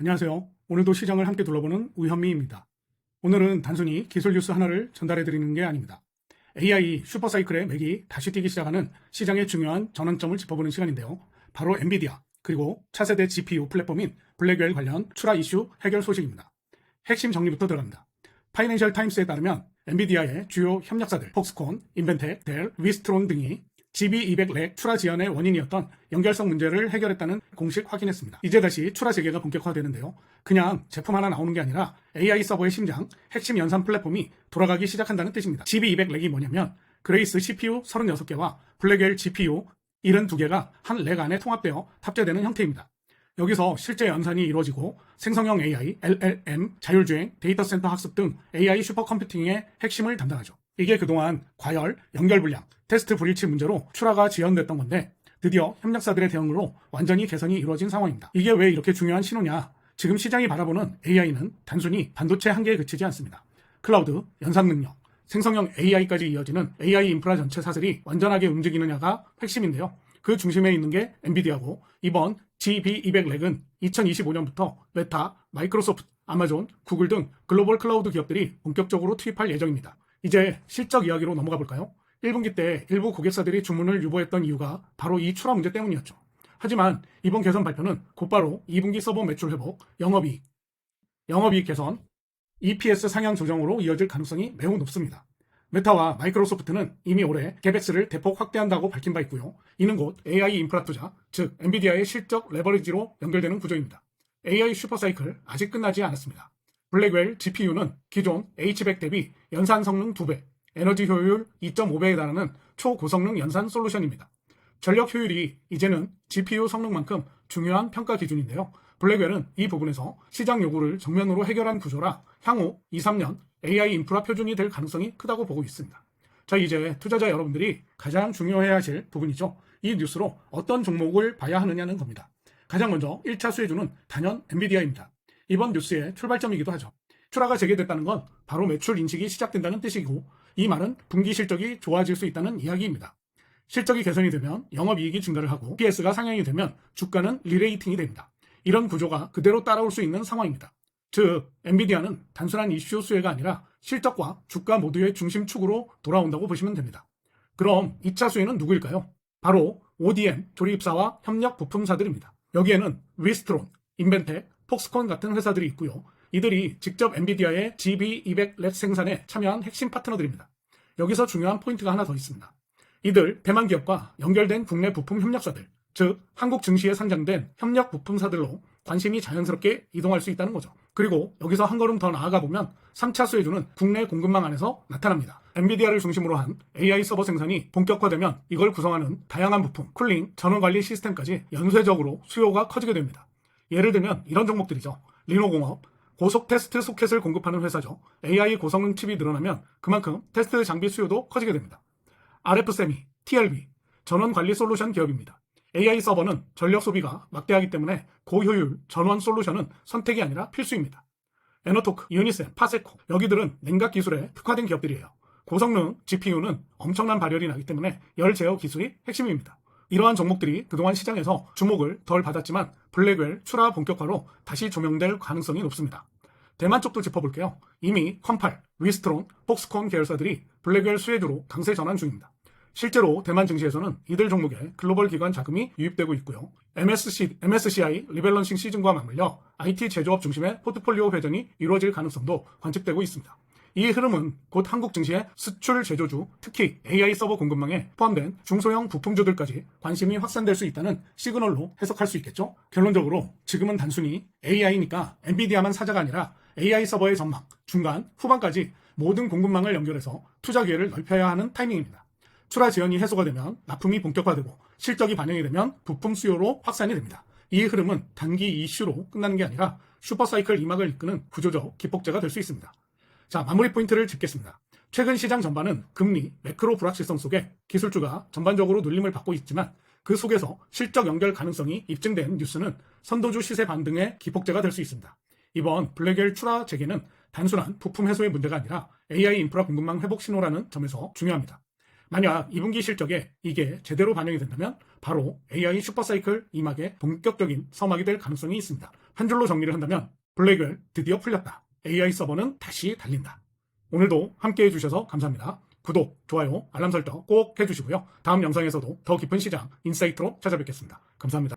안녕하세요. 오늘도 시장을 함께 둘러보는 우현미입니다. 오늘은 단순히 기술 뉴스 하나를 전달해 드리는 게 아닙니다. AI 슈퍼사이클의 맥이 다시 뛰기 시작하는 시장의 중요한 전환점을 짚어보는 시간인데요. 바로 엔비디아 그리고 차세대 GPU 플랫폼인 블랙웰 관련 출하 이슈 해결 소식입니다. 핵심 정리부터 들어갑니다. 파이낸셜 타임스에 따르면 엔비디아의 주요 협력사들 폭스콘, 인벤텍, 델, 위스트론 등이 GB200 렉 출하 지연의 원인이었던 연결성 문제를 해결했다는 공식 확인했습니다. 이제 다시 출하 재개가 본격화되는데요. 그냥 제품 하나 나오는 게 아니라 AI 서버의 심장, 핵심 연산 플랫폼이 돌아가기 시작한다는 뜻입니다. GB200 렉이 뭐냐면 그레이스 CPU 36개와 블랙웰 GPU 72개가 한 렉 안에 통합되어 탑재되는 형태입니다. 여기서 실제 연산이 이루어지고 생성형 AI, LLM, 자율주행, 데이터 센터 학습 등 AI 슈퍼컴퓨팅의 핵심을 담당하죠. 이게 그동안 과열, 연결 불량, 테스트 불일치 문제로 출하가 지연됐던 건데 드디어 협력사들의 대응으로 완전히 개선이 이루어진 상황입니다. 이게 왜 이렇게 중요한 신호냐? 지금 시장이 바라보는 AI는 단순히 반도체 한계에 그치지 않습니다. 클라우드, 연산 능력, 생성형 AI까지 이어지는 AI 인프라 전체 사슬이 완전하게 움직이느냐가 핵심인데요. 그 중심에 있는 게 엔비디아고 이번 GB200 렉은 2025년부터 메타, 마이크로소프트, 아마존, 구글 등 글로벌 클라우드 기업들이 본격적으로 투입할 예정입니다. 이제 실적 이야기로 넘어가 볼까요? 1분기 때 일부 고객사들이 주문을 유보했던 이유가 바로 이 출하 문제 때문이었죠. 하지만 이번 개선 발표는 곧바로 2분기 서버 매출 회복, 영업이익, 영업이익 개선, EPS 상향 조정으로 이어질 가능성이 매우 높습니다. 메타와 마이크로소프트는 이미 올해 갭엑스를 대폭 확대한다고 밝힌 바 있고요. 이는 곧 AI 인프라 투자, 즉 엔비디아의 실적 레버리지로 연결되는 구조입니다. AI 슈퍼사이클 아직 끝나지 않았습니다. 블랙웰 GPU는 기존 H100 대비 연산 성능 2배, 에너지 효율 2.5배에 달하는 초고성능 연산 솔루션입니다. 전력 효율이 이제는 GPU 성능만큼 중요한 평가 기준인데요. 블랙웰은 이 부분에서 시장 요구를 정면으로 해결한 구조라 향후 2, 3년 AI 인프라 표준이 될 가능성이 크다고 보고 있습니다. 자, 이제 투자자 여러분들이 가장 중요해야 하실 부분이죠. 이 뉴스로 어떤 종목을 봐야 하느냐는 겁니다. 가장 먼저 1차 수혜주는 단연 엔비디아입니다. 이번 뉴스의 출발점이기도 하죠. 출하가 재개됐다는 건 바로 매출 인식이 시작된다는 뜻이고 이 말은 분기 실적이 좋아질 수 있다는 이야기입니다. 실적이 개선이 되면 영업이익이 증가를 하고 PS가 상향이 되면 주가는 리레이팅이 됩니다. 이런 구조가 그대로 따라올 수 있는 상황입니다. 즉, 엔비디아는 단순한 이슈 수혜가 아니라 실적과 주가 모두의 중심축으로 돌아온다고 보시면 됩니다. 그럼 2차 수혜는 누구일까요? 바로 ODM 조립사와 협력 부품사들입니다. 여기에는 위스트론, 인벤텍, 폭스콘 같은 회사들이 있고요. 이들이 직접 엔비디아의 GB200 랩 생산에 참여한 핵심 파트너들입니다. 여기서 중요한 포인트가 하나 더 있습니다. 이들 대만 기업과 연결된 국내 부품 협력사들, 즉 한국 증시에 상장된 협력 부품사들로 관심이 자연스럽게 이동할 수 있다는 거죠. 그리고 여기서 한 걸음 더 나아가 보면 3차 수혜주는 국내 공급망 안에서 나타납니다. 엔비디아를 중심으로 한 AI 서버 생산이 본격화되면 이걸 구성하는 다양한 부품, 쿨링, 전원 관리 시스템까지 연쇄적으로 수요가 커지게 됩니다. 예를 들면 이런 종목들이죠. 리노공업, 고속 테스트 소켓을 공급하는 회사죠. AI 고성능 칩이 늘어나면 그만큼 테스트 장비 수요도 커지게 됩니다. RF세미, TLB, 전원 관리 솔루션 기업입니다. AI 서버는 전력 소비가 막대하기 때문에 고효율 전원 솔루션은 선택이 아니라 필수입니다. 에너토크, 유니셈, 파세코 여기들은 냉각 기술에 특화된 기업들이에요. 고성능 GPU는 엄청난 발열이 나기 때문에 열 제어 기술이 핵심입니다. 이러한 종목들이 그동안 시장에서 주목을 덜 받았지만 블랙웰 출하 본격화로 다시 조명될 가능성이 높습니다. 대만 쪽도 짚어볼게요. 이미 컴팔, 위스트론, 폭스콘 계열사들이 블랙웰 수혜주로 강세 전환 중입니다. 실제로 대만 증시에서는 이들 종목에 글로벌 기관 자금이 유입되고 있고요. MSC, MSCI 리밸런싱 시즌과 맞물려 IT 제조업 중심의 포트폴리오 회전이 이루어질 가능성도 관측되고 있습니다. 이 흐름은 곧 한국 증시의 수출 제조주, 특히 AI 서버 공급망에 포함된 중소형 부품주들까지 관심이 확산될 수 있다는 시그널로 해석할 수 있겠죠? 결론적으로 지금은 단순히 AI니까 엔비디아만 사자가 아니라 AI 서버의 전망, 중간, 후반까지 모든 공급망을 연결해서 투자 기회를 넓혀야 하는 타이밍입니다. 출하 지연이 해소가 되면 납품이 본격화되고 실적이 반영이 되면 부품 수요로 확산이 됩니다. 이 흐름은 단기 이슈로 끝나는 게 아니라 슈퍼사이클 이막을 이끄는 구조적 기폭제가 될 수 있습니다. 자, 마무리 포인트를 짚겠습니다. 최근 시장 전반은 금리, 매크로 불확실성 속에 기술주가 전반적으로 눌림을 받고 있지만 그 속에서 실적 연결 가능성이 입증된 뉴스는 선도주 시세 반등의 기폭제가 될 수 있습니다. 이번 블랙웰 출하 재개는 단순한 부품 해소의 문제가 아니라 AI 인프라 공급망 회복 신호라는 점에서 중요합니다. 만약 2분기 실적에 이게 제대로 반영이 된다면 바로 AI 슈퍼사이클 2막의 본격적인 서막이 될 가능성이 있습니다. 한 줄로 정리를 한다면 블랙을 드디어 풀렸다. AI 서버는 다시 달린다. 오늘도 함께 해주셔서 감사합니다. 구독, 좋아요, 알람 설정 꼭 해주시고요. 다음 영상에서도 더 깊은 시장 인사이트로 찾아뵙겠습니다. 감사합니다.